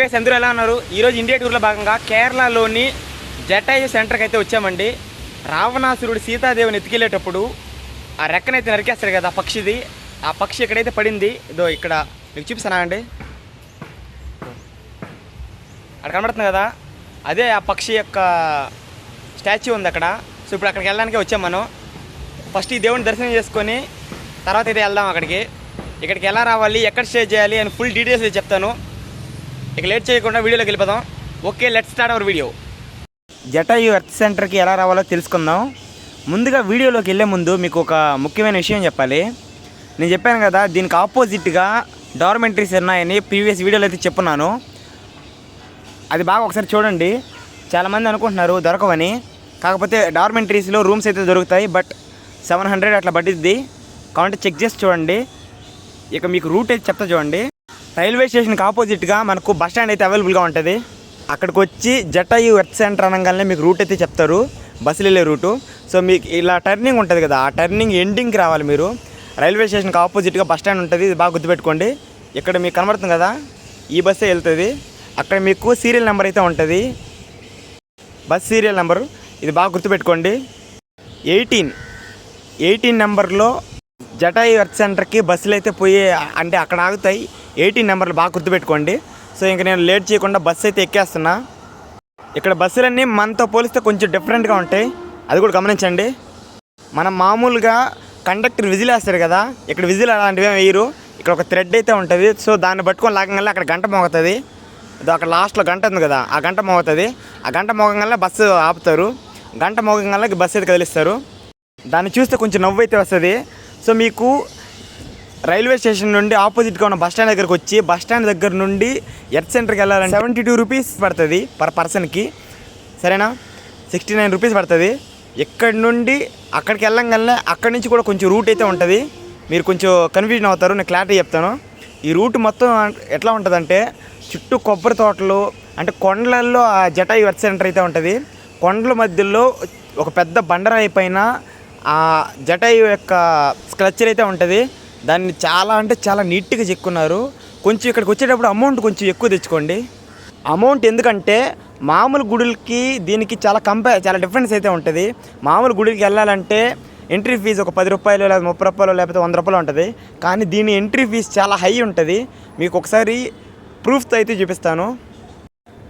Guys అందరూ ఎలా ఉన్నారు? ఈరోజు ఇండియా టూర్లో భాగంగా కేరళలోని జటాయు సెంటర్కి అయితే వచ్చామండి. రావణాసురుడు సీతాదేవిని ఎత్తుకెళ్ళేటప్పుడు ఆ రెక్కనైతే నరికేస్తారు కదా ఆ పక్షిది. ఆ పక్షి ఎక్కడైతే పడింది ఇదో ఇక్కడ మీకు చూపిస్తానా అండి? అక్కడ కనబడుతుంది కదా అదే ఆ పక్షి యొక్క స్టాచ్యూ ఉంది అక్కడ. సో ఇప్పుడు అక్కడికి వెళ్ళడానికి వచ్చాం మనం. ఫస్ట్ ఈ దేవుని దర్శనం చేసుకొని తర్వాత అయితే వెళ్దాం అక్కడికి. ఇక్కడికి ఎలా రావాలి ఎక్కడ స్టే చేయాలి అని ఫుల్ డీటెయిల్స్ చెప్తాను. ఇక లేట్ చేయకుండా వీడియోలోకి వెళ్ళిపోదాం. Okay let start our video Jatayu earth సెంటర్కి ఎలా రావాలో తెలుసుకుందాం. ముందుగా వీడియోలోకి వెళ్ళే ముందు మీకు ఒక ముఖ్యమైన విషయం చెప్పాలి. నేను చెప్పాను కదా దీనికి ఆపోజిట్గా డార్మెంటరీస్ ఉన్నాయని ప్రీవియస్ వీడియోలో అయితే చెప్పున్నాను. అది బాగా ఒకసారి చూడండి. చాలామంది అనుకుంటున్నారు దొరకవని. కాకపోతే డార్మెంటరీస్లో రూమ్స్ అయితే దొరుకుతాయి బట్ సెవెన్ హండ్రెడ్ అట్లా పట్టిద్ది. కాబట్టి చెక్ చేసి చూడండి. ఇక మీకు రూట్ అయితే చెప్తా చూడండి. రైల్వే స్టేషన్కి ఆపోజిట్గా మనకు బస్ స్టాండ్ అయితే అవైలబుల్గా ఉంటుంది. అక్కడికి వచ్చి జటాయు ఎర్త్ సెంటర్ అనగానే మీకు రూట్ అయితే చెప్తారు. బస్సులు వెళ్ళే రూటు సో మీకు ఇలా టర్నింగ్ ఉంటుంది కదా ఆ టర్నింగ్ ఎండింగ్కి రావాలి మీరు. రైల్వే స్టేషన్కి ఆపోజిట్గా బస్ స్టాండ్ ఉంటుంది ఇది బాగా గుర్తుపెట్టుకోండి. ఇక్కడ మీకు కనబడుతుంది కదా ఈ బస్సే వెళ్తుంది. అక్కడ మీకు సీరియల్ నెంబర్ అయితే ఉంటుంది. బస్ సీరియల్ నెంబరు ఇది బాగా గుర్తుపెట్టుకోండి. ఎయిటీన్ ఎయిటీన్ నెంబర్లో జటాయి ఎర్త్ సెంటర్కి బస్సులు అయితే పోయి అంటే అక్కడ ఆగుతాయి. ఎయిటీన్ నెంబర్లు బాగా గుర్తుపెట్టుకోండి. సో ఇంక నేను లేట్ చేయకుండా బస్సు అయితే ఎక్కేస్తున్నా. ఇక్కడ బస్సులన్నీ మనతో పోలిస్తే కొంచెం డిఫరెంట్గా ఉంటాయి. అది కూడా గమనించండి. మనం మామూలుగా కండక్టర్ విజిల్ వేస్తారు కదా ఇక్కడ విజిల్ అలాంటివి ఏం వేయరు. ఇక్కడ ఒక థ్రెడ్ అయితే ఉంటుంది. సో దాన్ని పట్టుకొని లాగంగా అక్కడ గంట మోగుతుంది. ఇది అక్కడ లాస్ట్లో గంట ఉంది కదా ఆ గంట మోగుతుంది. ఆ గంట మోగంగా బస్సు ఆపుతారు. గంట మోగంగా బస్సు అయితే కదిలిస్తారు. దాన్ని చూస్తే కొంచెం నవ్వు అయితే వస్తుంది. సో మీకు రైల్వే స్టేషన్ నుండి ఆపోజిట్గా ఉన్న బస్ స్టాండ్ దగ్గరకు వచ్చి బస్ స్టాండ్ దగ్గర నుండి ఎర్త్ సెంటర్కి వెళ్ళాలంటే సెవెంటీ టూ రూపీస్ పడుతుంది పర్ పర్సన్కి. సరేనా? సిక్స్టీ నైన్ రూపీస్ పడుతుంది. ఇక్కడి నుండి అక్కడికి వెళ్ళంగానే అక్కడి నుంచి కూడా కొంచెం రూట్ అయితే ఉంటుంది. మీరు కొంచెం కన్ఫ్యూజన్ అవుతారు నేను క్లారిటీ చెప్తాను. ఈ రూట్ మొత్తం ఎట్లా ఉంటుందంటే చుట్టూ కొబ్బరి తోటలు అంటే కొండలలో ఆ జటాయు ఎర్త్ సెంటర్ అయితే ఉంటుంది. కొండల మధ్యలో ఒక పెద్ద బండరాయి పైన ఆ జటాయు యొక్క స్క్రచ్చర్ అయితే ఉంటుంది. దాన్ని చాలా అంటే చాలా నీట్గా చెక్కున్నారు. కొంచెం ఇక్కడికి వచ్చేటప్పుడు అమౌంట్ కొంచెం ఎక్కువ తెచ్చుకోండి. అమౌంట్ ఎందుకంటే మామూలు గుడులకి దీనికి చాలా కంపేర్ చాలా డిఫరెన్స్ అయితే ఉంటుంది. మామూలు గుడికి వెళ్ళాలంటే ఎంట్రీ ఫీజు ఒక పది రూపాయలు లేదా ముప్పై రూపాయలు లేకపోతే వంద రూపాయలు ఉంటుంది. కానీ దీని ఎంట్రీ ఫీజు చాలా హై ఉంటుంది. మీకు ఒకసారి ప్రూఫ్తో అయితే చూపిస్తాను.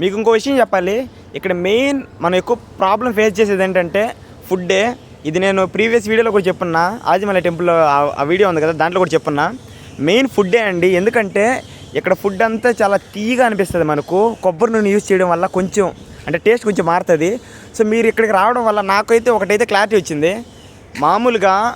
మీకు ఇంకో విషయం చెప్పాలి. ఇక్కడ మెయిన్ మనం ఎక్కువ ప్రాబ్లం ఫేస్ చేసేది ఏంటంటే ఫుడ్డే. ఇది నేను ప్రీవియస్ వీడియోలో కూడా చెప్పున్నా. ఆదిమల టెంపుల్లో ఆ- వీడియో ఉంది కదా దాంట్లో కూడా చెప్పున్నా. మెయిన్ ఫుడ్డే అండి. ఎందుకంటే ఇక్కడ ఫుడ్ అంతా చాలా తీయగా అనిపిస్తుంది మనకు. కొబ్బరి నూనె యూజ్ చేయడం వల్ల కొంచెం అంటే టేస్ట్ కొంచెం మారుతుంది. సో మీరు ఇక్కడికి రావడం వల్ల నాకైతే ఒకటైతే క్లారిటీ వచ్చింది. మామూలుగా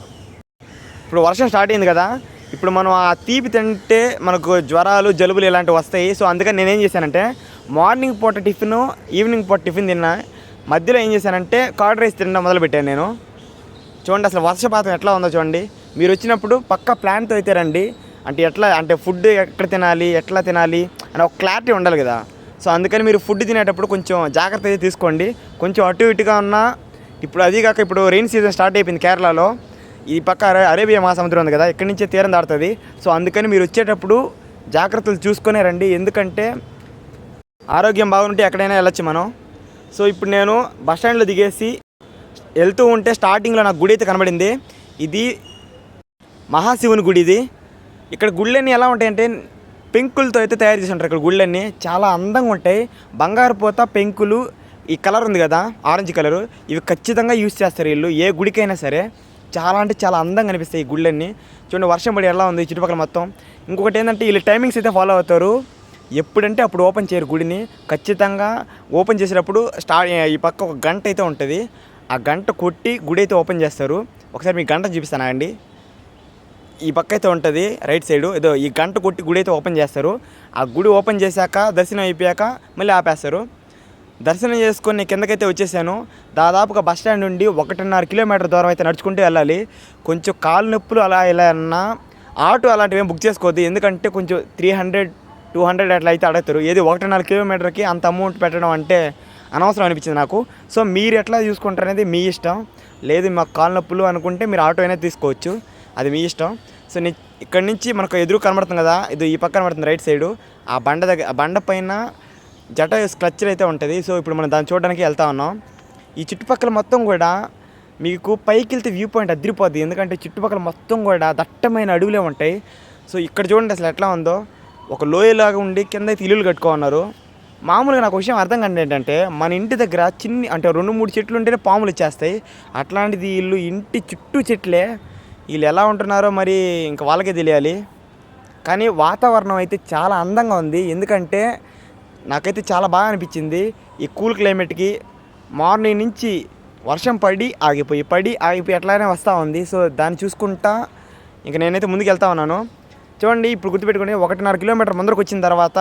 ఇప్పుడు వర్షం స్టార్ట్ అయింది కదా ఇప్పుడు మనం ఆ తీపి తింటే మనకు జ్వరాలు జలుబులు ఇలాంటివి వస్తాయి. సో అందుకని నేనేం చేశానంటే మార్నింగ్ పూట టిఫిన్ ఈవినింగ్ పూట టిఫిన్ తిన్నా. మధ్యలో ఏం చేశానంటే కర్డ్ రైస్ తినడం మొదలుపెట్టాను నేను. చూడండి అసలు వర్షపాతం ఎట్లా ఉందో చూడండి. మీరు వచ్చినప్పుడు పక్క ప్లాన్తో అయితే రండి. అంటే ఎట్లా అంటే ఫుడ్ ఎక్కడ తినాలి ఎట్లా తినాలి అని ఒక క్లారిటీ ఉండాలి కదా. సో అందుకని మీరు ఫుడ్ తినేటప్పుడు కొంచెం జాగ్రత్త అయితే తీసుకోండి. కొంచెం అటు ఇటుగా ఉన్నా ఇప్పుడు అది కాక ఇప్పుడు రెయిన్ సీజన్ స్టార్ట్ అయిపోయింది కేరళలో. ఈ పక్క అరే అరేబియా మహాసముద్రం ఉంది కదా ఇక్కడి నుంచే తీరం దాడుతుంది సో అందుకని మీరు వచ్చేటప్పుడు జాగ్రత్తలు చూసుకునే రండి. ఎందుకంటే ఆరోగ్యం బాగుంటే ఎక్కడైనా వెళ్ళొచ్చు మనం. సో ఇప్పుడు నేను బస్ స్టాండ్లో దిగేసి వెళ్తూ ఉంటే స్టార్టింగ్లో నాకు గుడి అయితే కనబడింది. ఇది మహాశివుని గుడి ఇది. ఇక్కడ గుళ్ళన్నీ ఎలా ఉంటాయంటే పెంకులతో అయితే తయారు చేసి ఉంటారు ఇక్కడ గుళ్ళన్నీ. చాలా అందంగా ఉంటాయి. బంగారు పోత పెంకులు ఈ కలర్ ఉంది కదా ఆరెంజ్ కలరు. ఇవి ఖచ్చితంగా యూస్ చేస్తారు వీళ్ళు. ఏ గుడికైనా సరే చాలా అంటే చాలా అందంగా అనిపిస్తాయి ఈ గుళ్ళన్నీ. చూడండి వర్షం పడి ఎలా ఉంది ఈ చుట్టుపక్కల మొత్తం. ఇంకొకటి ఏంటంటే వీళ్ళు టైమింగ్స్ అయితే ఫాలో అవుతారు. ఎప్పుడంటే అప్పుడు ఓపెన్ చేయరు గుడిని. ఖచ్చితంగా ఓపెన్ చేసేటప్పుడు స్టార్ట్ ఈ పక్క ఒక గంట అయితే ఉంటుంది. ఆ గంట కొట్టి గుడి అయితే ఓపెన్ చేస్తారు. ఒకసారి మీ గంట చూపిస్తానా అండి? ఈ పక్క అయితే ఉంటుంది రైట్ సైడు. ఏదో ఈ గంట కొట్టి గుడి అయితే ఓపెన్ చేస్తారు. ఆ గుడి ఓపెన్ చేశాక దర్శనం అయిపోయాక మళ్ళీ ఆపేస్తారు. దర్శనం చేసుకొని కిందకైతే వచ్చేసాను. దాదాపుగా బస్ స్టాండ్ నుండి ఒకటిన్నర కిలోమీటర్ దూరం అయితే నడుచుకుంటూ వెళ్ళాలి. కొంచెం కాలు నొప్పులు అలా ఇలా అన్నా ఆటో అలాంటివి బుక్ చేసుకోవద్దు. ఎందుకంటే కొంచెం త్రీ హండ్రెడ్ టూ హండ్రెడ్ అట్లా అయితే అడుగుతారు. ఏది ఒకటిన్నర కిలోమీటర్కి అంత అమౌంట్ పెట్టడం అంటే అనవసరం అనిపించింది నాకు. సో మీరు ఎట్లా చూసుకుంటారు అనేది మీ ఇష్టం. లేదు మాకు కాలు నొప్పులు అనుకుంటే మీరు ఆటో అయినా తీసుకోవచ్చు. అది మీ ఇష్టం. సో నేను ఇక్కడ నుంచి మనకు ఎదురు కనబడుతుంది కదా ఇది ఈ పక్క కనబడుతుంది రైట్ సైడు. ఆ బండ దగ్గర ఆ బండ పైన జట స్క్రచ్చర్ అయితే ఉంటుంది. సో ఇప్పుడు మనం దాన్ని చూడడానికి వెళ్తా ఉన్నాం. ఈ చుట్టుపక్కల మొత్తం కూడా మీకు పైకి వెళ్తే వ్యూ పాయింట్ అదిరిపోద్ది. ఎందుకంటే చుట్టుపక్కల మొత్తం కూడా దట్టమైన అడవులే ఉంటాయి. సో ఇక్కడ చూడండి అసలు ఎట్లా ఉందో. ఒక లోయలాగా ఉండి కింద అయితే ఇల్లులు కట్టుకోన్నారు మామూలుగా నాకు విషయం అర్థం కానీ ఏంటంటే మన ఇంటి దగ్గర చిన్ని అంటే రెండు మూడు చెట్లు ఉంటేనే పాములు వచ్చేస్తాయి. అట్లాంటిది వీళ్ళు ఇంటి చుట్టూ చెట్లే. వీళ్ళు ఎలా ఉంటున్నారో మరి ఇంకా వాళ్ళకే తెలియాలి. కానీ వాతావరణం అయితే చాలా అందంగా ఉంది. ఎందుకంటే నాకైతే చాలా బాగా అనిపించింది. ఈ కూల్ క్లైమేట్కి మార్నింగ్ నుంచి వర్షం పడి ఆగిపోయి పడి ఆగిపోయి ఎట్లానే వస్తూ ఉంది. సో దాన్ని చూసుకుంటా ఇంకా నేనైతే ముందుకు వెళ్తా ఉన్నాను. చూడండి ఇప్పుడు గుర్తుపెట్టుకుని ఒకటిన్నర కిలోమీటర్ ముందరకు వచ్చిన తర్వాత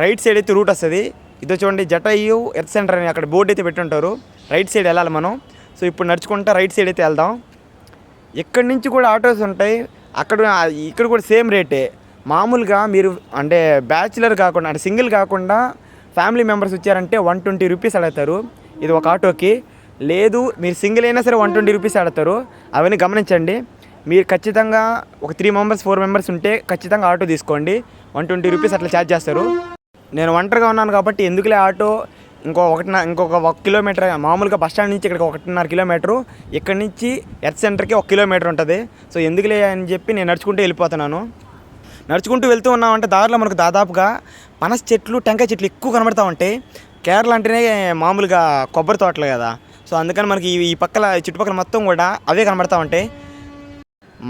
రైట్ సైడ్ అయితే రూట్ వస్తుంది. ఇదో చూడండి జటయు ఎర్త్ సెంటర్ అని అక్కడ బోర్డు అయితే పెట్టుంటారు. రైట్ సైడ్ వెళ్ళాలి మనం. సో ఇప్పుడు నడుచుకుంటా రైట్ సైడ్ అయితే వెళ్దాం. ఇక్కడి నుంచి కూడా ఆటోస్ ఉంటాయి. అక్కడ ఇక్కడ కూడా సేమ్ రేటే. మామూలుగా మీరు అంటే బ్యాచులర్ కాకుండా అంటే సింగిల్ కాకుండా ఫ్యామిలీ మెంబర్స్ వచ్చారంటే వన్ ట్వంటీ రూపీస్ అడుగుతారు. ఇది ఒక ఆటోకి. లేదు మీరు సింగిల్ అయినా సరే వన్ ట్వంటీ రూపీస్ అడుగుతారు. అవన్నీ గమనించండి. మీరు ఖచ్చితంగా ఒక త్రీ మెంబర్స్ ఫోర్ మెంబర్స్ ఉంటే ఖచ్చితంగా ఆటో తీసుకోండి. వన్ ట్వంటీ రూపీస్ అట్లా ఛార్జ్ చేస్తారు. నేను ఒంటరిగా ఉన్నాను కాబట్టి ఎందుకులే ఆటో ఇంకో ఒకటి ఇంకొక ఒక కిలోమీటర్ మామూలుగా బస్ స్టాండ్ నుంచి ఇక్కడికి ఒకటిన్నర కిలోమీటరు ఇక్కడ నుంచి ఎర్త్ సెంటర్కి ఒక కిలోమీటర్ ఉంటుంది. సో ఎందుకులే అని చెప్పి నేను నడుచుకుంటూ వెళ్ళిపోతున్నాను. నడుచుకుంటూ వెళ్తూ ఉన్నామంటే దారిలో మనకు దాదాపుగా పనస చెట్లు టెంకాయ చెట్లు ఎక్కువ కనబడతా ఉంటాయి కేరళ అంటేనే మామూలుగా కొబ్బరి తోటలు కదా. సో అందుకని మనకి ఈ- పక్కల చుట్టుపక్కల మొత్తం కూడా అవే కనబడతా ఉంటాయి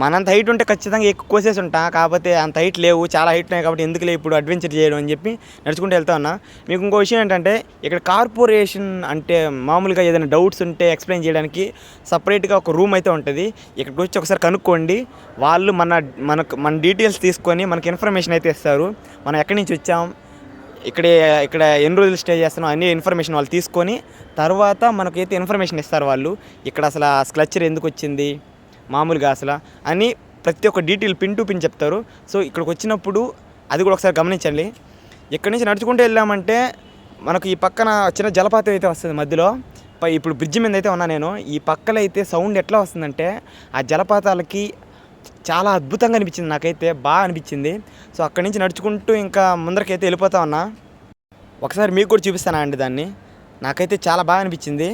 మనంత హైట్ ఉంటే ఖచ్చితంగా ఎక్కువ కోసేసి ఉంటా. కాకపోతే అంత హైట్ లేవు. చాలా హైట్ ఉన్నాయి కాబట్టి ఎందుకులే ఇప్పుడు అడ్వెంచర్ చేయడం అని చెప్పి నడుచుకుంటూ వెళ్తా ఉన్నా. మీకు ఇంకో విషయం ఏంటంటే ఇక్కడ కార్పొరేషన్ అంటే మామూలుగా ఏదైనా డౌట్స్ ఉంటే ఎక్స్ప్లెయిన్ చేయడానికి సపరేట్గా ఒక రూమ్ అయితే ఉంటుంది. ఇక్కడికి వచ్చి ఒకసారి కనుక్కోండి. వాళ్ళు మన మనకు మన డీటెయిల్స్ తీసుకొని మనకి ఇన్ఫర్మేషన్ అయితే ఇస్తారు. మనం ఎక్కడి నుంచి వచ్చాం? ఇక్కడే ఇక్కడ ఎన్ని రోజులు స్టే చేస్తున్నాం? అన్ని ఇన్ఫర్మేషన్ వాళ్ళు తీసుకొని తర్వాత మనకైతే ఇన్ఫర్మేషన్ ఇస్తారు వాళ్ళు. ఇక్కడ అసలు ఆ స్క్లచ్చర్ ఎందుకు వచ్చింది? మామూలుగా అసలు అని ప్రతి ఒక్క డీటెయిల్ పిన్ టు పిన్ చెప్తారు. సో ఇక్కడికి వచ్చినప్పుడు అది కూడా ఒకసారి గమనించండి. ఇక్కడి నుంచి నడుచుకుంటూ వెళ్ళామంటే మనకు ఈ పక్కన చిన్న జలపాతం అయితే వస్తుంది మధ్యలో. ఇప్పుడు బ్రిడ్జ్ మీద అయితే ఉన్నా నేను. ఈ పక్కన అయితే సౌండ్ ఎట్లా వస్తుందంటే ఆ జలపాతాలకి చాలా అద్భుతంగా అనిపించింది నాకైతే బాగా అనిపించింది. సో అక్కడి నుంచి నడుచుకుంటూ ఇంకా ముందరకైతే వెళ్ళిపోతా ఉన్నా. ఒకసారి మీకు కూడా చూపిస్తానా అండి దాన్ని. నాకైతే చాలా బాగా అనిపించింది.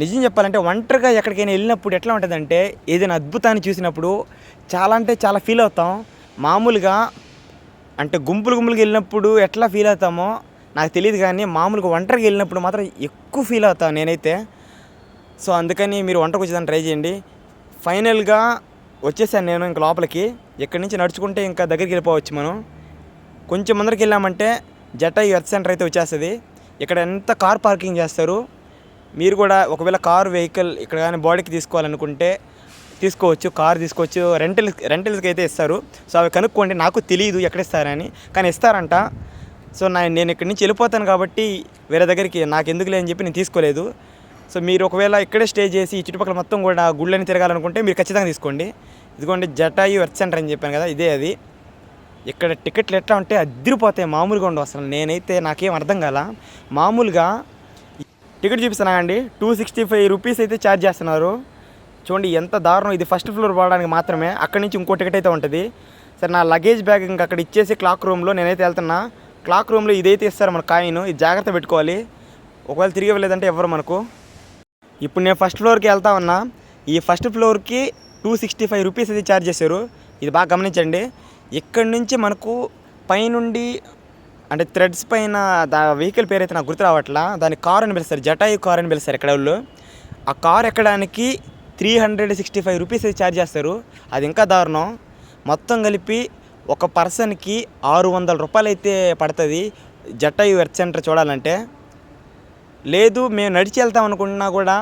నిజం చెప్పాలంటే ఒంటరిగా ఎక్కడికైనా వెళ్ళినప్పుడు ఎట్లా ఉంటుందంటే ఏదైనా అద్భుతాన్ని చూసినప్పుడు చాలా అంటే చాలా ఫీల్ అవుతాం. మామూలుగా అంటే గుంపులు గుంపులుగా వెళ్ళినప్పుడు ఎట్లా ఫీల్ అవుతామో నాకు తెలియదు కానీ మామూలుగా ఒంటరిగా వెళ్ళినప్పుడు మాత్రం ఎక్కువ ఫీల్ అవుతాను నేనైతే. సో అందుకని మీరు వంటకు వచ్చేదాన్ని ట్రై చేయండి. ఫైనల్గా వచ్చేసాను నేను ఇంక లోపలికి. ఇక్కడి నుంచి నడుచుకుంటే ఇంకా దగ్గరికి వెళ్ళిపోవచ్చు మనం. కొంచెం ముందరికి వెళ్ళామంటే జటై ఎర్త్ సెంటర్ అయితే వచ్చేస్తుంది. ఇక్కడ ఎంత కార్ పార్కింగ్ చేస్తారు? మీరు కూడా ఒకవేళ కార్ వెహికల్ ఇక్కడ కానీ బాడీకి తీసుకోవాలనుకుంటే తీసుకోవచ్చు కార్ తీసుకోవచ్చు రెంటల్ రెంటల్స్కి అయితే ఇస్తారు. సో అవి కనుక్కోండి. నాకు తెలియదు ఎక్కడ ఇస్తారని. కానీ ఇస్తారంట. సో నా నేను ఇక్కడి నుంచి వెళ్ళిపోతాను కాబట్టి వేరే దగ్గరికి నాకు ఎందుకులే అని చెప్పి నేను తీసుకోలేదు. సో మీరు ఒకవేళ ఇక్కడే స్టే చేసి ఈ చుట్టుపక్కల మొత్తం కూడా గుళ్ళని తిరగాలనుకుంటే మీరు ఖచ్చితంగా తీసుకోండి. ఇదిగోండి జటాయు ఎర్త్ సెంటర్ అని చెప్పాను కదా ఇదే అది. ఇక్కడ టికెట్లు ఎట్లా ఉంటే అదిరిపోతాయి మామూలుగా ఉండవు అసలు. నేనైతే నాకేం అర్థం కాల. మామూలుగా టికెట్ చూపిస్తున్నా అండి. టూ సిక్స్టీ ఫైవ్ రూపీస్ అయితే ఛార్జ్ చేస్తున్నారు. చూడండి ఎంత దారుణం. ఇది ఫస్ట్ ఫ్లోర్ పోవడానికి మాత్రమే. అక్కడి నుంచి ఇంకో టికెట్ అయితే ఉంటుంది. సరే నా లగేజ్ బ్యాగ్ ఇంకా అక్కడ ఇచ్చేసి క్లాక్ రూమ్లో నేనైతే వెళ్తున్నా. క్లాక్ రూమ్లో ఇదైతే ఇస్తారు మన కాయిన్. ఇది జాగ్రత్త పెట్టుకోవాలి. ఒకవేళ తిరిగి వెళ్ళేదంటే ఎవరు మనకు. ఇప్పుడు నేను ఫస్ట్ ఫ్లోర్కి వెళ్తా ఉన్నా. ఈ ఫస్ట్ ఫ్లోర్కి టూ సిక్స్టీ ఫైవ్ రూపీస్ అయితే ఛార్జ్ చేశారు. ఇది బాగా గమనించండి. ఇక్కడి నుంచి మనకు పైనుండి అంటే థ్రెడ్స్ పైన దా వెహికల్ పేరు అయితే నాకు గుర్తు రావట్లా దాని కార్ అని పిలుస్తారు జటాయు కార్ అని పిలుస్తారు ఎక్కడ వాళ్ళు. ఆ కార్ ఎక్కడానికి three hundred sixty five rupees అయితే ఛార్జ్ చేస్తారు. అది ఇంకా దారుణం. మొత్తం కలిపి ఒక పర్సన్కి ఆరు వందల రూపాయలు అయితే పడుతుంది జటాయు ఎర్త్ సెంటర్ చూడాలంటే. లేదు మేము నడిచి వెళ్తాం అనుకున్నా కూడా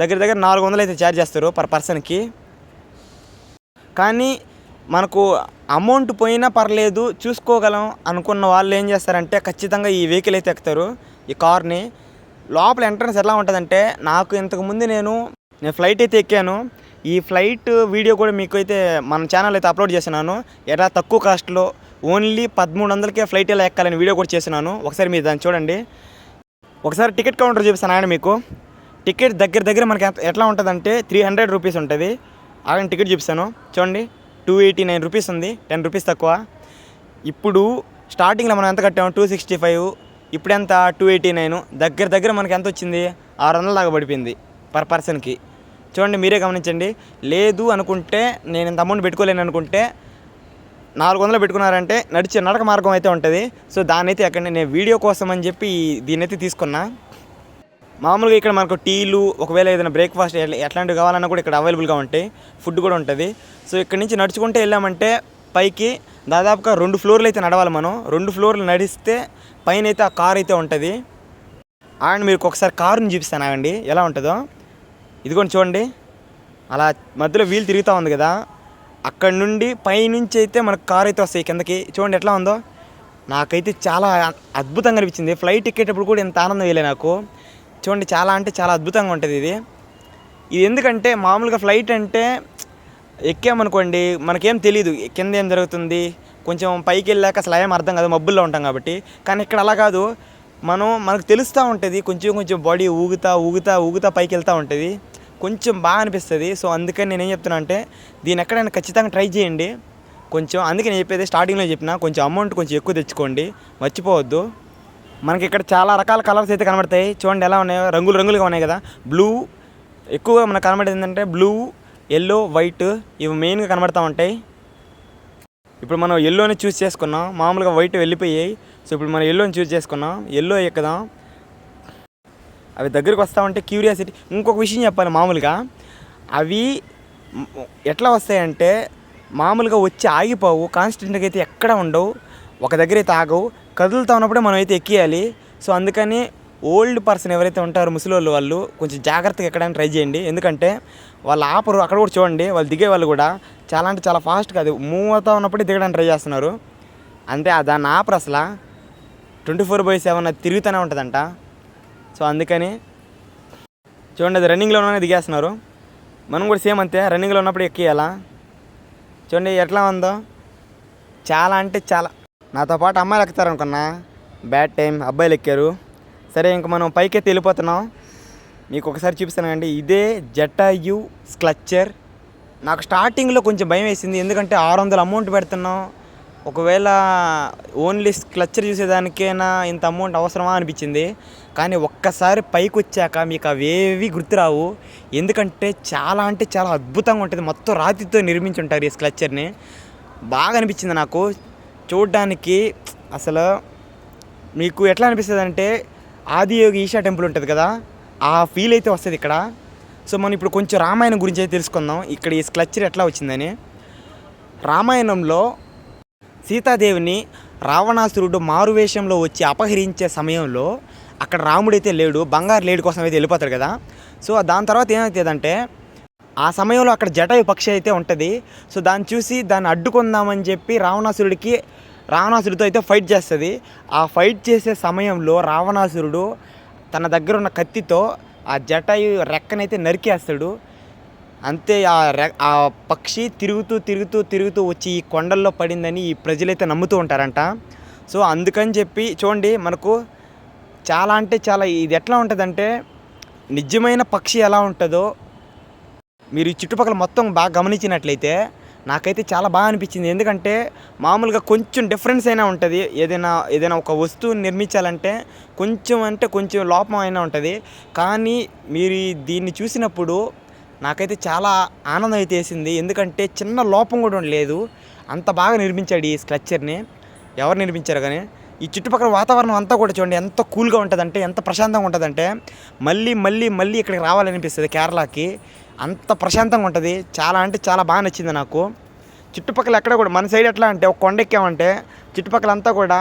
దగ్గర దగ్గర నాలుగు వందలు అయితే ఛార్జ్ చేస్తారు పర్ పర్సన్కి. కానీ మనకు అమౌంట్ పోయినా పర్లేదు చూసుకోగలం అనుకున్న వాళ్ళు ఏం చేస్తారంటే ఖచ్చితంగా ఈ వెహికల్ అయితే ఎక్కుతారు ఈ కార్ని. లోపల ఎంట్రన్స్ ఎలా ఉంటుందంటే నాకు ఇంతకుముందు నేను నేను ఫ్లైట్ అయితే ఎక్కాను. ఈ ఫ్లైట్ వీడియో కూడా మీకు అయితే మన ఛానల్ అయితే అప్లోడ్ చేసినాను ఎలా తక్కువ కాస్ట్లో ఓన్లీ పదమూడు వందలకే ఫ్లైట్ ఎలా ఎక్కాలని వీడియో కూడా చేసినాను ఒకసారి మీరు దాన్ని చూడండి. ఒకసారి టికెట్ కౌంటర్ చూపిస్తాను ఆయన మీకు. టికెట్ దగ్గర దగ్గర మనకి ఎట్లా ఉంటుందంటే త్రీ హండ్రెడ్ రూపీస్ ఉంటుంది. ఆయన టికెట్ చూపిస్తాను. చూడండి. టూ ఎయిటీ నైన్ రూపీస్ ఉంది. టెన్ రూపీస్ తక్కువ. ఇప్పుడు స్టార్టింగ్లో మనం ఎంత కట్టాము టూ సిక్స్టీ ఫైవ్. ఇప్పుడు ఎంత? Two eighty nine. దగ్గర దగ్గర మనకి ఎంత వచ్చింది? ఆరు వందల దాకా పడిపోయింది పర్ పర్సన్కి. చూడండి మీరే గమనించండి. లేదు అనుకుంటే నేను ఇంత అమౌంట్ పెట్టుకోలేను అనుకుంటే నాలుగు వందలు పెట్టుకున్నారంటే నడిచే నడక మార్గం అయితే ఉంటుంది. సో దాన్ని అయితే అక్కడ నేను వీడియో కోసం అని చెప్పి దీన్నైతే తీసుకున్నా. మామూలుగా ఇక్కడ మనకు టీలు ఒకవేళ ఏదైనా బ్రేక్ఫాస్ట్ ఎట్లాంటివి కావాలన్నా కూడా ఇక్కడ అవైలబుల్గా ఉంటాయి. ఫుడ్ కూడా ఉంటుంది. సో ఇక్కడ నుంచి నడుచుకుంటే వెళ్ళామంటే పైకి దాదాపుగా రెండు ఫ్లోర్లు అయితే నడవాలి మనం. రెండు ఫ్లోర్లు నడిస్తే పైన అయితే ఆ కార్ అయితే ఉంటుంది. అండ్ మీరు ఒకసారి కారుని చూపిస్తాను ఆగండి. ఎలా ఉంటుందో. ఇదిగోండి చూడండి. అలా మధ్యలో వీల్ తిరుగుతూ ఉంది కదా. అక్కడ నుండి పైనుంచి అయితే మనకు కార్ అయితే వస్తాయి కిందకి. చూడండి ఎట్లా ఉందో. నాకైతే చాలా అద్భుతంగా అనిపించింది. ఫ్లైట్ ఎక్కేటప్పుడు కూడా ఎంత ఆనందం వేయలే నాకు. చూడండి చాలా అంటే చాలా అద్భుతంగా ఉంటుంది ఇది. ఇది ఎందుకంటే మామూలుగా ఫ్లైట్ అంటే ఎక్కామనుకోండి మనకేం తెలియదు కింద ఏం జరుగుతుంది కొంచెం పైకి వెళ్ళాక అసలు ఏం అర్థం కాదు మబ్బుల్లో ఉంటాం కాబట్టి. కానీ ఇక్కడ అలా కాదు మనం మనకు తెలుస్తూ ఉంటుంది కొంచెం కొంచెం బాడీ ఊగుతా ఊగుతా ఊగుతా పైకి వెళ్తూ ఉంటుంది. కొంచెం బాగా అనిపిస్తుంది. సో అందుకని నేను చెప్తున్నా అంటే దీని ఎక్కడైనా ఖచ్చితంగా ట్రై చేయండి. కొంచెం అందుకే నేను చెప్పేది స్టార్టింగ్లో చెప్పిన కొంచెం అమౌంట్ కొంచెం ఎక్కువ తెచ్చుకోండి. మర్చిపోవద్దు. మనకి ఇక్కడ చాలా రకాల కలర్స్ అయితే కనబడతాయి. చూడండి ఎలా ఉన్నాయో. రంగులు రంగులుగా ఉన్నాయి కదా. బ్లూ ఎక్కువగా మనకు కనబడేది ఏంటంటే బ్లూ ఎల్లో వైట్ ఇవి మెయిన్గా కనబడతా ఉంటాయి. ఇప్పుడు మనం ఎల్లోని చూస్ చేసుకున్నాం. మామూలుగా వైట్ వెళ్ళిపోయాయి. సో ఇప్పుడు మనం ఎల్లోని చూస్ చేసుకున్నాం. ఎల్లో ఎక్కుదాం. అవి దగ్గరికి వస్తా ఉంటే క్యూరియాసిటీ ఇంకొక విషయం చెప్పాలి మామూలుగా. అవి ఎట్లా వస్తాయంటే మామూలుగా వచ్చి ఆగిపోవు. కాన్స్టెంట్గా అయితే ఎక్కడ ఉండవు. ఒక దగ్గర అయితే ఆగవు. కదులుతా ఉన్నప్పుడే మనం అయితే ఎక్కియాలి. సో అందుకని ఓల్డ్ పర్సన్ ఎవరైతే ఉంటారో ముసలి వాళ్ళు కొంచెం జాగ్రత్తగా ఎక్కడానికి ట్రై చేయండి. ఎందుకంటే వాళ్ళు ఆపరు అక్కడ కూడా చూడండి వాళ్ళు దిగే వాళ్ళు కూడా చాలా అంటే చాలా ఫాస్ట్గా అది మూవ్ అవుతా ఉన్నప్పుడే దిగడానికి ట్రై చేస్తున్నారు. అంతే దాన్ని ఆపరు అసలు. ట్వంటీ ఫోర్ బై సెవెన్ అది తిరుగుతూనే ఉంటుందంట. సో అందుకని చూడండి అది రన్నింగ్లోనే దిగేస్తున్నారు. మనం కూడా సేమ్ అంతే రన్నింగ్లో ఉన్నప్పుడు ఎక్కియాలా? చూడండి ఎట్లా ఉందో. చాలా అంటే చాలా నాతో పాటు అమ్మాయిలు ఎక్కుతారు అనుకున్నా బ్యాడ్ టైం అబ్బాయిలు ఎక్కారు. సరే ఇంక మనం పైకి వెళ్ళిపోతున్నాం. మీకు ఒకసారి చూపిస్తానండి ఇదే జటాయు స్క్లచ్చర్. నాకు స్టార్టింగ్లో కొంచెం భయం వేసింది. ఎందుకంటే ఆరు వందలు అమౌంట్ పెడుతున్నాం. ఒకవేళ ఓన్లీ క్లచ్చర్ చూసేదానికైనా ఇంత అమౌంట్ అవసరమా అనిపించింది. కానీ ఒక్కసారి పైకి వచ్చాక మీకు అవేవి గుర్తురావు. ఎందుకంటే చాలా అంటే చాలా అద్భుతంగా ఉంటుంది. మొత్తం రాతితో నిర్మించి ఉంటారు ఈ స్క్లచ్చర్ని. బాగా అనిపించింది నాకు. చూడడానికి అసలు మీకు ఎట్లా అనిపిస్తుంది అంటే ఆదియోగి ఈషా టెంపుల్ ఉంటుంది కదా ఆ ఫీల్ అయితే వస్తుంది ఇక్కడ. సో మనం ఇప్పుడు కొంచెం రామాయణం గురించి అయితే తెలుసుకుందాం. ఇక్కడ ఈ స్క్లచ్చర్ ఎట్లా వచ్చిందని. రామాయణంలో సీతాదేవిని రావణాసురుడు మారువేషంలో వచ్చి అపహరించే సమయంలో అక్కడ రాముడైతే లేడు బంగారు లేడి కోసం అయితే వెళ్ళిపోతాడు కదా. సో దాని తర్వాత ఏమవుతుందంటే ఆ సమయంలో అక్కడ జటాయు పక్షి అయితే ఉంటుంది. సో దాన్ని చూసి దాన్ని అడ్డుకుందామని చెప్పి రావణాసురుడికి రావణాసురుడితో అయితే ఫైట్ చేస్తుంది. ఆ ఫైట్ చేసే సమయంలో రావణాసురుడు తన దగ్గర ఉన్న కత్తితో ఆ జటాయు రెక్కనైతే నరికేస్తాడు. అంతే ఆ రె ఆ పక్షి తిరుగుతూ తిరుగుతూ తిరుగుతూ వచ్చి ఈ కొండల్లో పడిందని ఈ ప్రజలైతే నమ్ముతూ ఉంటారంట. సో అందుకని చెప్పి చూడండి మనకు చాలా అంటే చాలా ఇది ఎట్లా ఉంటుందంటే నిజమైన పక్షి ఎలా ఉంటుందో మీరు ఈ చుట్టుపక్కల మొత్తం బాగా గమనించినట్లయితే నాకైతే చాలా బాగా అనిపించింది. ఎందుకంటే మామూలుగా కొంచెం డిఫరెన్స్ అయినా ఉంటుంది. ఏదైనా ఏదైనా ఒక వస్తువుని నిర్మించాలంటే కొంచెం అంటే కొంచెం లోపం అయినా ఉంటుంది. కానీ మీరు దీన్ని చూసినప్పుడు నాకైతే చాలా ఆనందం అయితే వేసింది. ఎందుకంటే చిన్న లోపం కూడా లేదు. అంత బాగా నిర్మించాడు ఈ స్ట్రక్చర్ని. ఎవరు నిర్మించారు కానీ? ఈ చుట్టుపక్కల వాతావరణం అంతా కూడా చూడండి ఎంత కూల్గా ఉంటుందంటే ఎంత ప్రశాంతంగా ఉంటుందంటే మళ్ళీ మళ్ళీ మళ్ళీ ఇక్కడికి రావాలనిపిస్తుంది కేరళకి. అంత ప్రశాంతంగా ఉంటుంది. చాలా అంటే చాలా బాగా నచ్చింది నాకు. చుట్టుపక్కల ఎక్కడ కూడా మన సైడ్ ఎట్లా అంటే ఒక కొండ ఎక్కామంటే చుట్టుపక్కల అంతా కూడా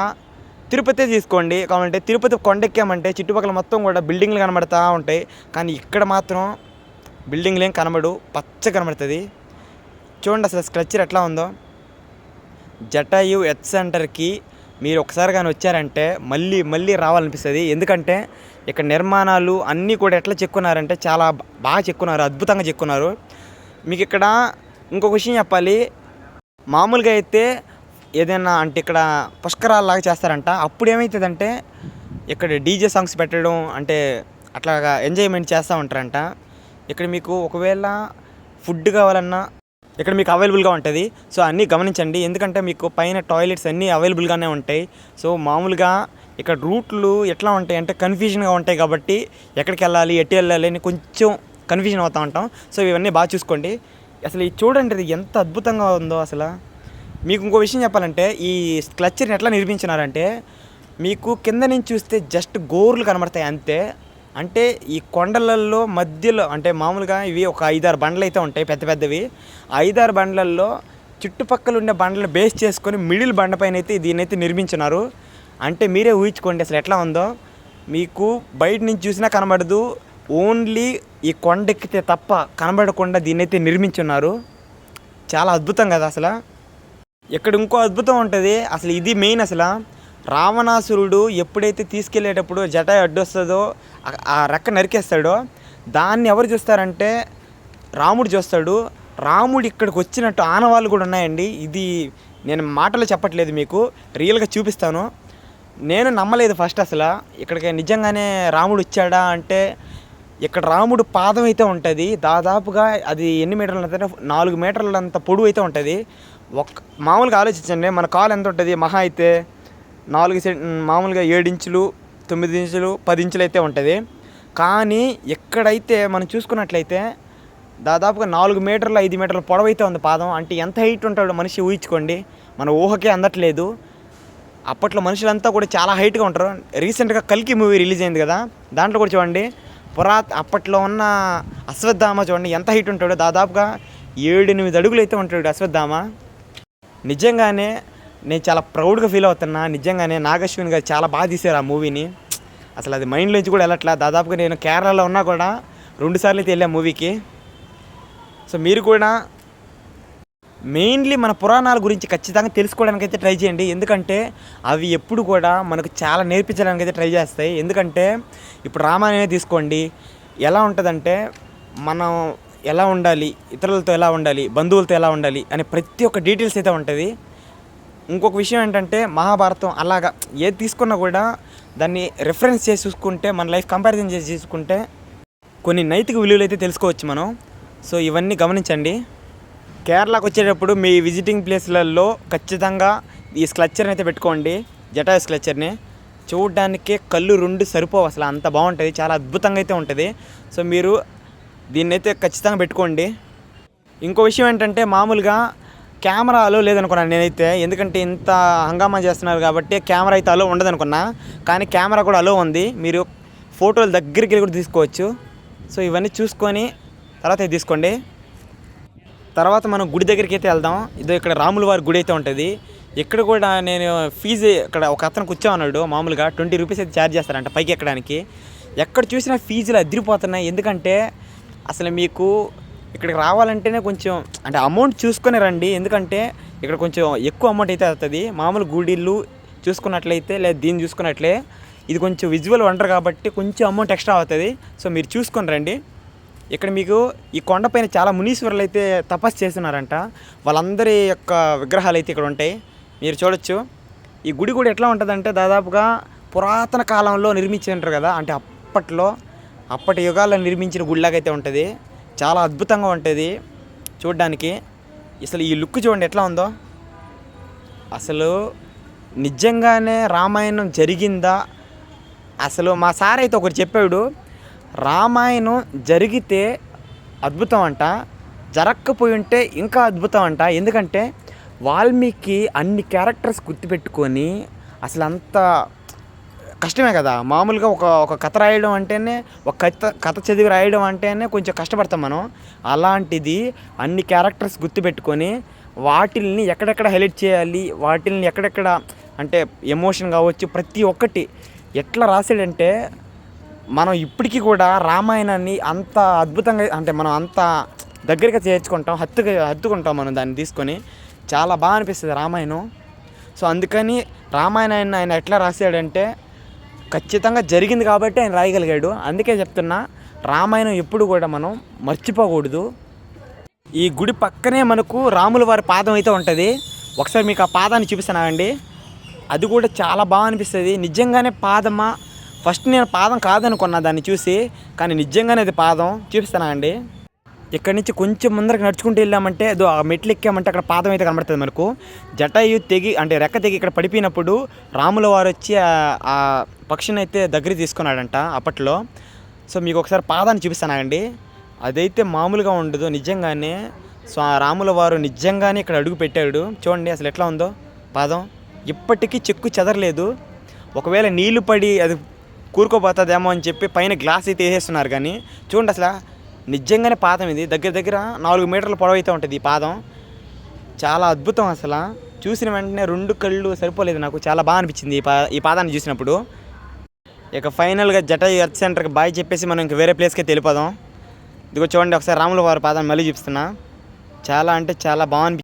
తిరుపతి తీసుకోండి. కావాలంటే తిరుపతి కొండ ఎక్కామంటే చుట్టుపక్కల మొత్తం కూడా బిల్డింగ్లు కనబడతా ఉంటాయి. కానీ ఇక్కడ మాత్రం బిల్డింగ్లు ఏం కనబడు పచ్చ కనబడుతుంది. చూడండి అసలు స్ట్రక్చర్ ఎట్లా ఉందో. జటాయు ఎత్ సెంటర్కి మీరు ఒకసారి కానీ వచ్చారంటే మళ్ళీ మళ్ళీ రావాలనిపిస్తుంది. ఎందుకంటే ఇక్కడ నిర్మాణాలు అన్నీ కూడా ఎట్లా చెక్కున్నారంటే చాలా బాగా చెక్కున్నారు అద్భుతంగా చెక్కున్నారు. మీకు ఇక్కడ ఇంకొక విషయం చెప్పాలి. మామూలుగా అయితే ఏదైనా అంటే ఇక్కడ పుష్కరాలలాగా చేస్తారంట. అప్పుడు ఏమవుతుందంటే ఇక్కడ డీజే సాంగ్స్ పెట్టడం అంటే అట్లాగా ఎంజాయ్మెంట్ చేస్తూ ఉంటారంట. ఇక్కడ మీకు ఒకవేళ ఫుడ్ కావాలన్నా ఇక్కడ మీకు అవైలబుల్గా ఉంటుంది. సో అన్నీ గమనించండి. ఎందుకంటే మీకు పైన టాయిలెట్స్ అన్నీ అవైలబుల్గానే ఉంటాయి. సో మామూలుగా ఇక్కడ రూట్లు ఎట్లా ఉంటాయి అంటే కన్ఫ్యూజన్గా ఉంటాయి కాబట్టి ఎక్కడికి వెళ్ళాలి ఎటు వెళ్ళాలి అని కొంచెం కన్ఫ్యూజన్ అవుతూ ఉంటాం. సో ఇవన్నీ బాగా చూసుకోండి. అసలు ఇది చూడండి ఇది ఎంత అద్భుతంగా ఉందో అసలు. మీకు ఇంకో విషయం చెప్పాలంటే ఈ క్లచ్చర్ని ఎట్లా నిర్మించినారంటే మీకు కింద నుంచి చూస్తే జస్ట్ గోర్లు కనబడతాయి అంతే. అంటే ఈ కొండలలో మధ్యలో అంటే మామూలుగా ఇవి ఒక ఐదారు బండ్లు అయితే ఉంటాయి పెద్ద పెద్దవి. ఐదారు బండ్లల్లో చుట్టుపక్కల ఉండే బండ్లను బేస్ చేసుకొని మిడిల్ బండ పైన అయితే దీన్ని అయితే నిర్మించినారు. అంటే మీరే ఊహించుకోండి అసలు ఎట్లా ఉందో. మీకు బయట నుంచి చూసినా కనబడదు. ఓన్లీ ఈ కొండెక్కితే తప్ప కనబడకుండా దీన్ని అయితే నిర్మించున్నారు. చాలా అద్భుతం కదా అసలు. ఇక్కడ ఇంకో అద్భుతం ఉంటుంది. అసలు ఇది మెయిన్ అసలు. రావణాసురుడు ఎప్పుడైతే తీసుకెళ్ళేటప్పుడు జట అడ్డొస్తుందో ఆ- ఆ రెక్క నరికేస్తాడో దాన్ని ఎవరు చూస్తారంటే రాముడు చూస్తాడు. రాముడు ఇక్కడికి వచ్చినట్టు ఆనవాళ్ళు కూడా ఉన్నాయండి. ఇది నేను మాటలు చెప్పట్లేదు మీకు. రియల్గా చూపిస్తాను. నేను నమ్మలేదు ఫస్ట్ అసలు. ఇక్కడికి నిజంగానే రాముడు వచ్చాడా అంటే ఇక్కడ రాముడు పాదం అయితే ఉంటుంది. దాదాపుగా అది ఎన్ని మీటర్లు అంటే నాలుగు మీటర్లంత పొడవు అయితే ఉంటుంది. ఒక్క మామూలుగా ఆలోచించండి మన కాలు ఎంత ఉంటుంది? మహా అయితే నాలుగు సెంట్ మామూలుగా ఏడు ఇంచులు తొమ్మిది ఇంచులు పది ఇంచులు అయితే ఉంటుంది. కానీ ఎక్కడైతే మనం చూసుకున్నట్లయితే దాదాపుగా నాలుగు మీటర్లు ఐదు మీటర్ల పొడవైతే ఉంది పాదం. అంటే ఎంత హైట్ ఉంటాడో మనిషి ఊహించుకోండి. మన ఊహకే అందట్లేదు. అప్పట్లో మనుషులంతా కూడా చాలా హైట్గా ఉంటారు. రీసెంట్గా కల్కి మూవీ రిలీజ్ అయింది కదా దాంట్లో కూడా చూడండి. పురా అప్పట్లో ఉన్న అశ్వత్థామ చూడండి ఎంత హైట్ ఉంటాడో. దాదాపుగా ఏడు ఎనిమిది అడుగులు అయితే ఉంటాడు అశ్వత్థామ. నిజంగానే నేను చాలా ప్రౌడ్గా ఫీల్ అవుతున్నా. నిజంగానే నాగశ్విన్ గారు చాలా బాగా తీశారు ఆ మూవీని. అసలు అది మైండ్లోంచి కూడా వెళ్ళట్లా. దాదాపుగా నేను కేరళలో ఉన్నా కూడా రెండుసార్లు అయితే వెళ్ళా మూవీకి. సో మీరు కూడా మెయిన్లీ మన పురాణాల గురించి ఖచ్చితంగా తెలుసుకోవడానికి అయితే ట్రై చేయండి. ఎందుకంటే అవి ఎప్పుడు కూడా మనకు చాలా నేర్పించడానికి అయితే ట్రై చేస్తాయి. ఎందుకంటే ఇప్పుడు రామాయణమే తీసుకోండి. ఎలా ఉంటుందంటే మనం ఎలా ఉండాలి ఇతరులతో ఎలా ఉండాలి బంధువులతో ఎలా ఉండాలి అనే ప్రతి ఒక్క డీటెయిల్స్ అయితే ఉంటుంది. ఇంకొక విషయం ఏంటంటే మహాభారతం అలాగా ఏది తీసుకున్నా కూడా దాన్ని రెఫరెన్స్ చేసి చూసుకుంటే మన లైఫ్ కంపారిజన్ చేసి చూసుకుంటే కొన్ని నైతిక విలువలు అయితే తెలుసుకోవచ్చు మనం. సో ఇవన్నీ గమనించండి. కేరళకు వచ్చేటప్పుడు మీ విజిటింగ్ ప్లేస్లలో ఖచ్చితంగా ఈ స్క్లచ్చర్ని అయితే పెట్టుకోండి. జటా స్క్లచ్చర్ని చూడడానికే కళ్ళు రెండు సరిపోవు అసలు అంత బాగుంటుంది. చాలా అద్భుతంగా అయితే ఉంటుంది. సో మీరు దీన్నైతే ఖచ్చితంగా పెట్టుకోండి. ఇంకో విషయం ఏంటంటే మామూలుగా కెమెరా అలో లేదనుకున్నాను నేనైతే. ఎందుకంటే ఇంత హంగామా చేస్తున్నారు కాబట్టి కెమెరా అయితే అలో ఉండదనుకున్నా. కానీ కెమెరా కూడా అలో ఉంది. మీరు ఫోటోలు దగ్గరికి వెళ్ళి కూడా తీసుకోవచ్చు. సో ఇవన్నీ చూసుకొని తర్వాత తీసుకోండి. తర్వాత మనం గుడి దగ్గరికి అయితే వెళ్దాం. ఇదో ఇక్కడ రాముల వారి గుడి అయితే ఉంటుంది. ఇక్కడ కూడా నేను ఫీజు ఇక్కడ ఒక అతను కూర్చోమన్నాడు మామూలుగా ట్వంటీ రూపీస్ అయితే ఛార్జ్ చేస్తారంట పైకి ఎక్కడానికి. ఎక్కడ చూసినా ఫీజులు అదిరిపోతున్నాయి. ఎందుకంటే అసలు మీకు ఇక్కడికి రావాలంటేనే కొంచెం అంటే అమౌంట్ చూసుకొని రండి. ఎందుకంటే ఇక్కడ కొంచెం ఎక్కువ అమౌంట్ అయితే అవుతుంది మామూలు గుడిళ్ళు చూసుకున్నట్లయితే లేదా దీన్ని చూసుకున్నట్లే ఇది కొంచెం విజువల్ వండర్ కాబట్టి కొంచెం అమౌంట్ ఎక్స్ట్రా అవుతుంది. సో మీరు చూసుకొని రండి. ఇక్కడ మీకు ఈ కొండపైన చాలా మునీశ్వరులు అయితే తపస్సు చేస్తున్నారంట. వాళ్ళందరి యొక్క విగ్రహాలు అయితే ఇక్కడ ఉంటాయి. మీరు చూడొచ్చు. ఈ గుడి కూడా ఎట్లా ఉంటుందంటే దాదాపుగా పురాతన కాలంలో నిర్మించారు కదా అంటే అప్పట్లో అప్పటి యుగాల్లో నిర్మించిన గుడిలాగా అయితే ఉంటుంది. చాలా అద్భుతంగా ఉంటుంది చూడడానికి. అసలు ఈ లుక్ చూడండి ఎట్లా ఉందో. అసలు నిజంగానే రామాయణం జరిగిందా? అసలు మా సార్ అయితే ఒకటి చెప్పాడు రామాయణం జరిగితే అద్భుతం అంట జరగకపోయి ఉంటే ఇంకా అద్భుతం అంట ఎందుకంటే వాల్మీకి అన్ని క్యారెక్టర్స్ గుర్తుపెట్టుకొని అసలు అంత కష్టమే కదా. మామూలుగా ఒక ఒక కథ రాయడం అంటేనే ఒక కథ కథ చదివి రాయడం అంటేనే కొంచెం కష్టపడతాం మనం. అలాంటిది అన్ని క్యారెక్టర్స్ గుర్తుపెట్టుకొని వాటిల్ని ఎక్కడెక్కడ హైలైట్ చేయాలి వాటిల్ని ఎక్కడెక్కడ అంటే ఎమోషన్ కావచ్చు ప్రతి ఒక్కటి ఎట్లా రాసాడంటే మనం ఇప్పటికీ కూడా రామాయణాన్ని అంత అద్భుతంగా అంటే మనం అంత దగ్గరగా చేర్చుకుంటాం హత్తుగా హత్తుకుంటాం మనం దాన్ని తీసుకొని. చాలా బాగా అనిపిస్తుంది రామాయణం. సో అందుకని రామాయణాన్ని ఆయన ఎట్లా రాశాడంటే ఖచ్చితంగా జరిగింది కాబట్టి ఆయన రాయగలిగాడు. అందుకే చెప్తున్నా రామాయణం ఎప్పుడు కూడా మనం మర్చిపోకూడదు. ఈ గుడి పక్కనే మనకు రాముల వారి పాదం అయితే ఉంటుంది. ఒకసారి మీకు ఆ పాదాన్ని చూపిస్తున్నానండి అది కూడా చాలా బాగా అనిపిస్తుంది. నిజంగానే పాదమా ఫస్ట్ నేను పాదం కాదనుకున్నా దాన్ని చూసి కానీ నిజంగానే అది పాదం. చూపిస్తానండి ఇక్కడి నుంచి కొంచెం ముందరకు నడుచుకుంటూ వెళ్ళామంటే అదో ఆ మెట్లు ఎక్కామంటే అక్కడ పాదం అయితే కనబడుతుంది మనకు. జటాయు తెగి అంటే రెక్క తెగి ఇక్కడ పడిపోయినప్పుడు రాముల వారు వచ్చి ఆ- ఆ పక్షిని అయితే దగ్గర తీసుకున్నాడంట అప్పట్లో. సో మీకు ఒకసారి పాదాన్ని చూపిస్తానండి అదైతే మామూలుగా ఉండదు నిజంగానే. సో ఆ రాముల వారు నిజంగానే ఇక్కడ అడుగు పెట్టాడు. చూడండి అసలు ఎట్లా ఉందో పాదం. ఇప్పటికీ చెక్కు చెదరలేదు. ఒకవేళ నీళ్ళు పడి అది కూరుకోపోతుందేమో అని చెప్పి పైన గ్లాస్ అయితే వేసేస్తున్నారు కానీ చూడండి అసలు నిజంగానే పాదం ఇది. దగ్గర దగ్గర నాలుగు మీటర్ల పొడవు అయితే ఉంటుంది ఈ పాదం. చాలా అద్భుతం అసలు. చూసిన వెంటనే రెండు కళ్ళు సరిపోలేదు నాకు. చాలా బాగా అనిపించింది ఈ పా ఈ పాదాన్ని చూసినప్పుడు. ఇక ఫైనల్గా జట ఎర్త్ సెంటర్కి బాయ్ చెప్పేసి మనం ఇంక వేరే ప్లేస్కి వెళ్ళిపోదాం. ఇదిగో చూడండి ఒకసారి రాముల వారి పాదాన్ని మళ్ళీ చూపిస్తున్నా. చాలా అంటే చాలా బాగా